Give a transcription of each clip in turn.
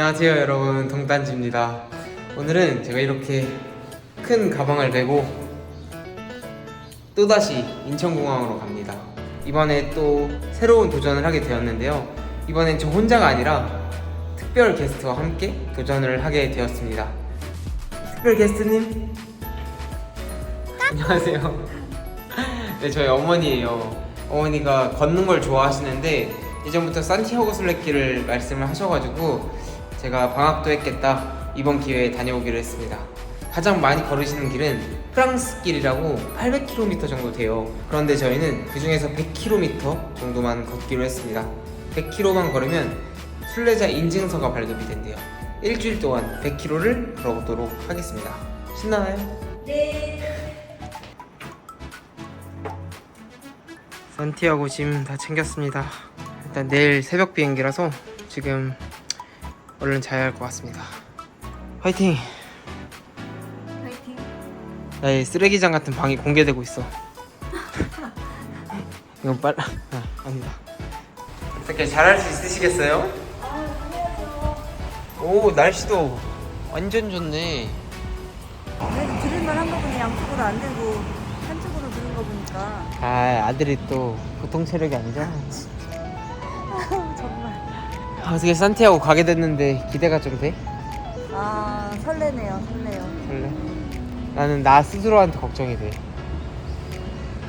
안녕하세요 여러분. 동단지입니다. 오늘은 제가 이렇게 큰 가방을 메고 또다시 인천공항으로 갑니다. 이번에 또 새로운 도전을 하게 되었는데요. 이번엔 저 혼자가 아니라 특별 게스트와 함께 도전을 하게 되었습니다. 특별 게스트님? 안녕하세요. 네 저희 어머니예요. 어머니가 걷는 걸 좋아하시는데 예전부터 산티아고 순례길을 말씀을 하셔가지고 제가 방학도 했겠다 이번 기회에 다녀오기로 했습니다. 가장 많이 걸으시는 길은 프랑스 길이라고 800km 정도 돼요. 그런데 저희는 그 중에서 100km 정도만 걷기로 했습니다. 100km만 걸으면 순례자 인증서가 발급이 된대요. 일주일 동안 100km를 걸어보도록 하겠습니다. 신나나요? 산티아고 짐 다 챙겼습니다. 일단 내일 새벽 비행기라서 지금 얼른 자야 할 것 같습니다. 화이팅! 파이팅. 나의 쓰레기장 같은 방이 공개되고 있어. 이건 빨라. 아, 아니다. 어떻게 잘할 수 있으시겠어요? 오 날씨도 완전 좋네. 그래도 들을 만 한 거 보니 양쪽으로 안 들고 한쪽으로 들은 거 보니까 아 아들이 또 보통 체력이 아니잖아. 아, 어떻게 산티아고 가게 됐는데 기대가 좀 돼? 아 설레네요 설레요 설레. 나는 나 스스로한테 걱정이 돼.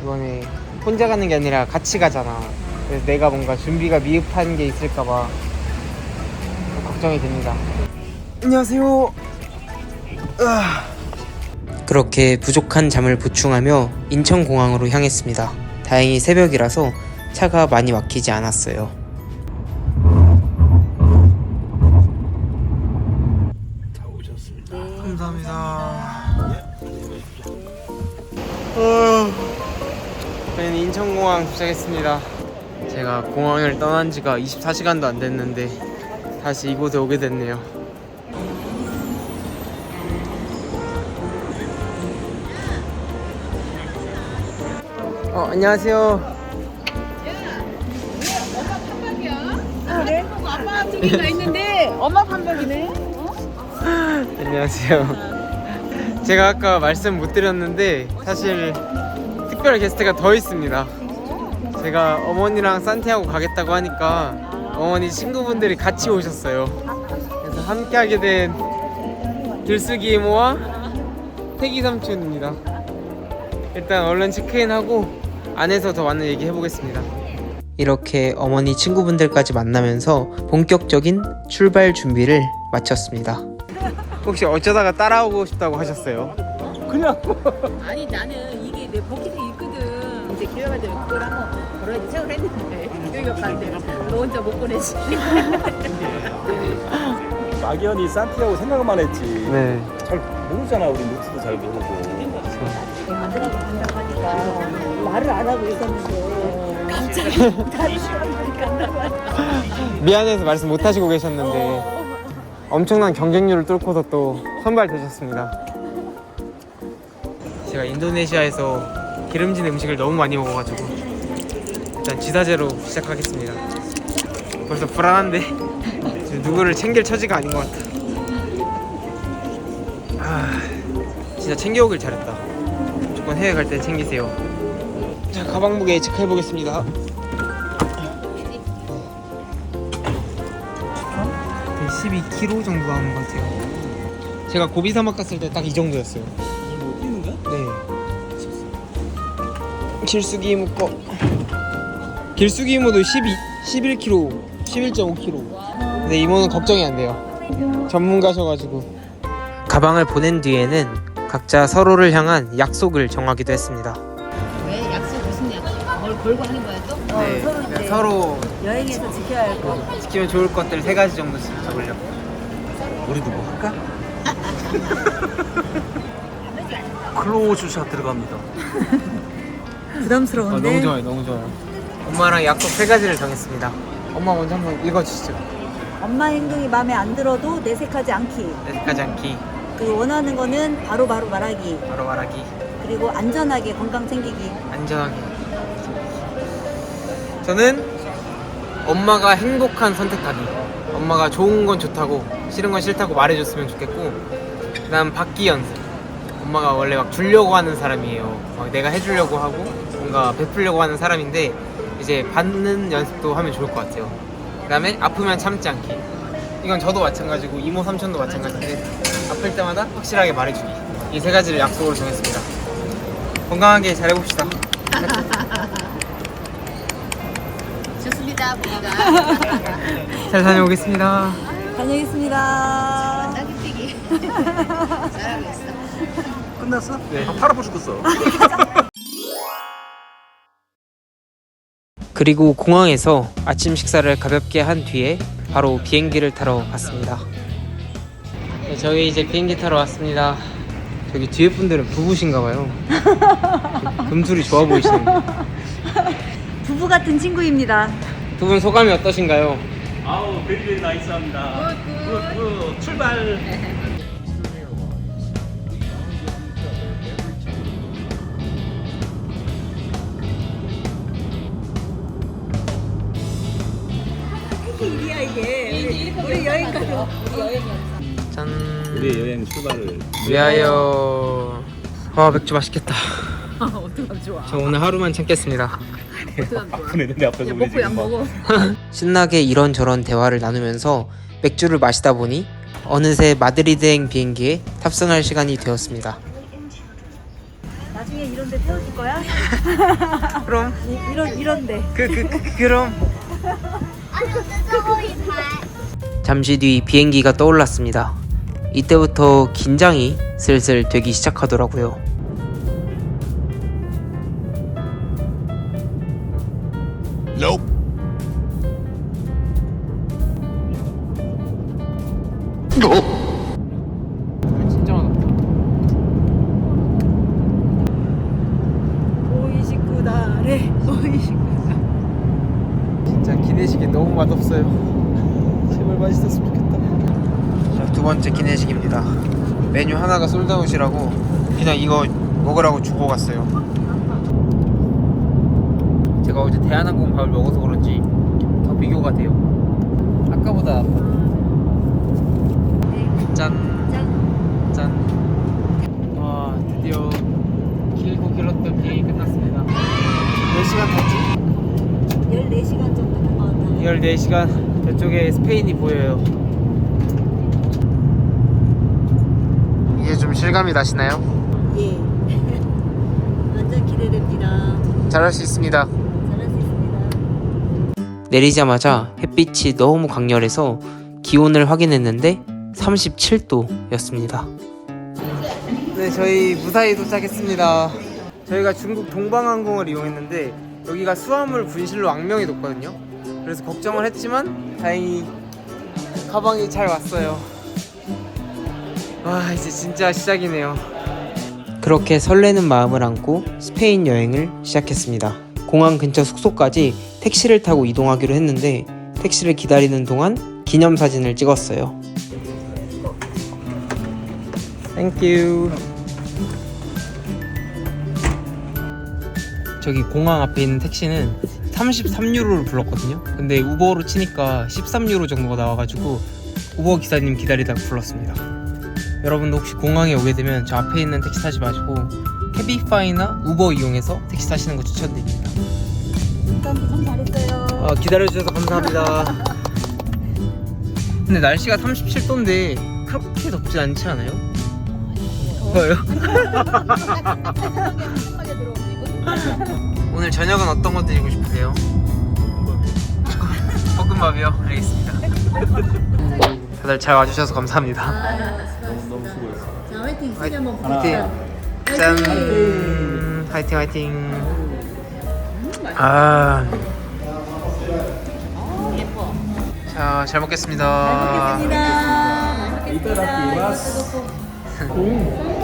이번에 혼자 가는 게 아니라 같이 가잖아. 그래서 내가 뭔가 준비가 미흡한 게 있을까 봐 걱정이 됩니다. 안녕하세요. 그렇게 부족한 잠을 보충하며 인천공항으로 향했습니다. 다행히 새벽이라서 차가 많이 막히지 않았어요. 감사합니다. 어, 저희는 인천공항 도착했습니다. 제가 공항을 떠난 지가 24시간도 안 됐는데 다시 이곳에 오게 됐네요. 어, 안녕하세요. 아빠 두 개가 있는데 엄마 판별이네 안녕하세요. 제가 아까 말씀 못 드렸는데 사실 특별 게스트가 더 있습니다. 제가 어머니랑 산티아고 가겠다고 하니까 어머니 친구분들이 같이 오셨어요. 그래서 함께 하게 된 들쓰기 이모와 태기 삼촌입니다. 일단 얼른 체크인하고 안에서 더 많은 얘기 해보겠습니다. 이렇게 어머니 친구분들까지 만나면서 본격적인 출발 준비를 마쳤습니다. 혹시 어쩌다가 따라오고 싶다고 하셨어요? 아니 나는 이게 내 버킷에 있거든 이제 기회가 되면 그걸 한번 걸어야지 생각을 했는데 여기가 반대 너 혼자 못 보내지 막연히 산티아고 생각만 했지. 네. 잘 모르잖아 우리 루트도 잘 모르고. 만들어서 간다고 하니까 말을 안 하고 있었는데 갑자기 다른 사람들이 간다고 하니까 미안해서 말씀 못 하시고 계셨는데 엄청난 경쟁률을 뚫고서 또 선발되셨습니다. 제가 인도네시아에서 기름진 음식을 너무 많이 먹어가지고 일단 지사제로 시작하겠습니다. 벌써 불안한데 누구를 챙길 처지가 아닌 것 같아. 아, 진짜 챙겨오길 잘했다. 무조건 해외 갈 때 챙기세요. 자 가방 무게 체크해 보겠습니다. 12kg 정도 나오는 것 같아요. 제가 고비 사막 갔을 때 딱 이 정도였어요. 뭐 뛰는 거야? 네. 길수기 이모 거. 길수기 이모도 12, 11kg, 11.5kg. 근데 이모는 걱정이 안 돼요. 전문가셔가지고. 가방을 보낸 뒤에는 각자 서로를 향한 약속을 정하기도 했습니다. 걸고 하는 거야 또? 어, 서로 이제 네. 서로 여행에서 지켜야 할 거. 지키면 좋을 것들 세 가지 정도씩 적으려고. 우리도 뭐 할까? 클로즈 샷 들어갑니다. 부담스러운데 아, 너무 좋아요, 너무 좋아요. 엄마랑 약속 세 가지를 정했습니다. 엄마 먼저 한번 읽어주시죠. 엄마 행동이 마음에 안 들어도 내색하지 않기 여기까지 않기, 그리고 원하는 거는 바로바로 말하기 바로 말하기, 그리고 안전하게 건강 챙기기 안전하게. 저는 엄마가 행복한 선택하기. 엄마가 좋은 건 좋다고 싫은 건 싫다고 말해줬으면 좋겠고 그다음 받기 연습. 엄마가 원래 막 주려고 하는 사람이에요. 막 내가 해주려고 하고 뭔가 베풀려고 하는 사람인데 이제 받는 연습도 하면 좋을 것 같아요. 그다음에 아프면 참지 않기. 이건 저도 마찬가지고 이모 삼촌도 마찬가지인데 아플 때마다 확실하게 말해주기. 이 세 가지를 약속으로 정했습니다. 건강하게 잘해봅시다 우리가. 잘 다녀오겠습니다 다녀오겠습니다. 딱이 뛰기. 잘하고 있어. 끝났어? 네. 아, 팔 아파 죽겠어. 그리고 공항에서 아침 식사를 가볍게 한 뒤에 바로 비행기를 타러 갔습니다. 네, 저희 이제 비행기 타러 왔습니다. 저기 뒤에 분들은 부부신가 봐요. 금술이 좋아 보이시는데. 부부 같은 친구입니다. 두 분 소감이 어떠신가요? 아우 베리베리 나이스합니다. 굿 굿 출발. 일이야 이게. 우리, 우리 여행 가서. 짠. 우리의 여행 출발을 위하여. 아 맥주 맛있겠다. 어떡하면 좋아. 저 오늘 하루만 참겠습니다. 아프네 내 앞에서 야, 우리 먹고 지금 약 막 먹어. 신나게 이런저런 대화를 나누면서 맥주를 마시다 보니 어느새 마드리드행 비행기에 탑승할 시간이 되었습니다. 나중에 이런 데 태워줄 거야? 그럼 이, 이런 이런 데. 그, 그, 그 그럼 잠시 뒤 비행기가 떠올랐습니다. 이때부터 긴장이 슬슬 되기 시작하더라고요. 진짜 맛없다. 오이식구다래. 오이식구다. 진짜 기내식이 너무 맛없어요. 제발 맛있었으면 좋겠다. 자, 두 번째 기내식입니다. 메뉴 하나가 솔드아웃이라고 그냥 이거 먹으라고 주고 갔어요. 제가 어제 대한항공 밥을 먹어서 그런지 더 비교가 돼요. 아까보다 짠. 짠. 짠. 와 드디어 길고 길었던 비행이 끝났습니다. 몇 시간 탔지? 14시간 정도 된것 같아요. 14시간 저쪽에 스페인이 보여요. 이게 좀 실감이 나시나요? 예. 완전 기대됩니다. 잘할 수 있습니다. 잘할 수 있습니다. 내리자마자 햇빛이 너무 강렬해서 기온을 확인했는데 37도였습니다. 네, 저희 무사히 도착했습니다. 저희가 중국 동방항공을 이용했는데 여기가 수화물 분실로 악명이 높거든요. 그래서 걱정을 했지만 다행히 가방이 잘 왔어요. 와, 이제 진짜 시작이네요. 그렇게 설레는 마음을 안고 스페인 여행을 시작했습니다. 공항 근처 숙소까지 택시를 타고 이동하기로 했는데 택시를 기다리는 동안 기념사진을 찍었어요. 땡큐. 저기 공항 앞에 있는 택시는 33유로를 불렀거든요. 근데 우버로 치니까 13유로 정도가 나와가지고 우버 기사님 기다리다가 불렀습니다. 여러분도 혹시 공항에 오게 되면 저 앞에 있는 택시 타지 마시고 캐비파이나 우버 이용해서 택시 타시는 거 추천드립니다. 잘했어요. 아, 기다려주셔서 감사합니다. 근데 날씨가 37도인데 그렇게 덥지 않지 않아요? 더워요? 오늘 저녁은 어떤 거 드시고 싶으세요? 볶음밥이요? 알겠습니다. 다들 잘 와주셔서 감사합니다. 너무 수고했어. 자, 화이팅. 화이- 한번 화이팅! 짠! 화이팅 화이팅! 아. 예뻐. 자, 잘 먹겠습니다. 먹겠습니다. 이따다키마스. 나가 났네. 항상 이렇게 먹을 때 텐션이 다 올라와.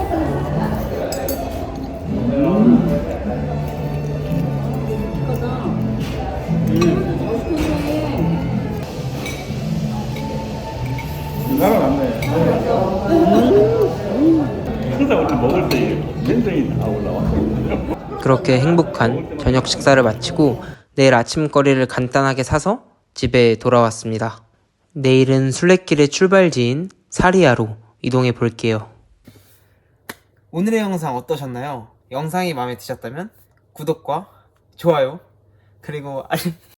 그렇게 행복한 저녁 식사를 마치고 내일 아침거리를 간단하게 사서 집에 돌아왔습니다. 내일은 순례길의 출발지인 사리아로 이동해 볼게요. 오늘의 영상 어떠셨나요? 영상이 마음에 드셨다면 구독과 좋아요 그리고 알림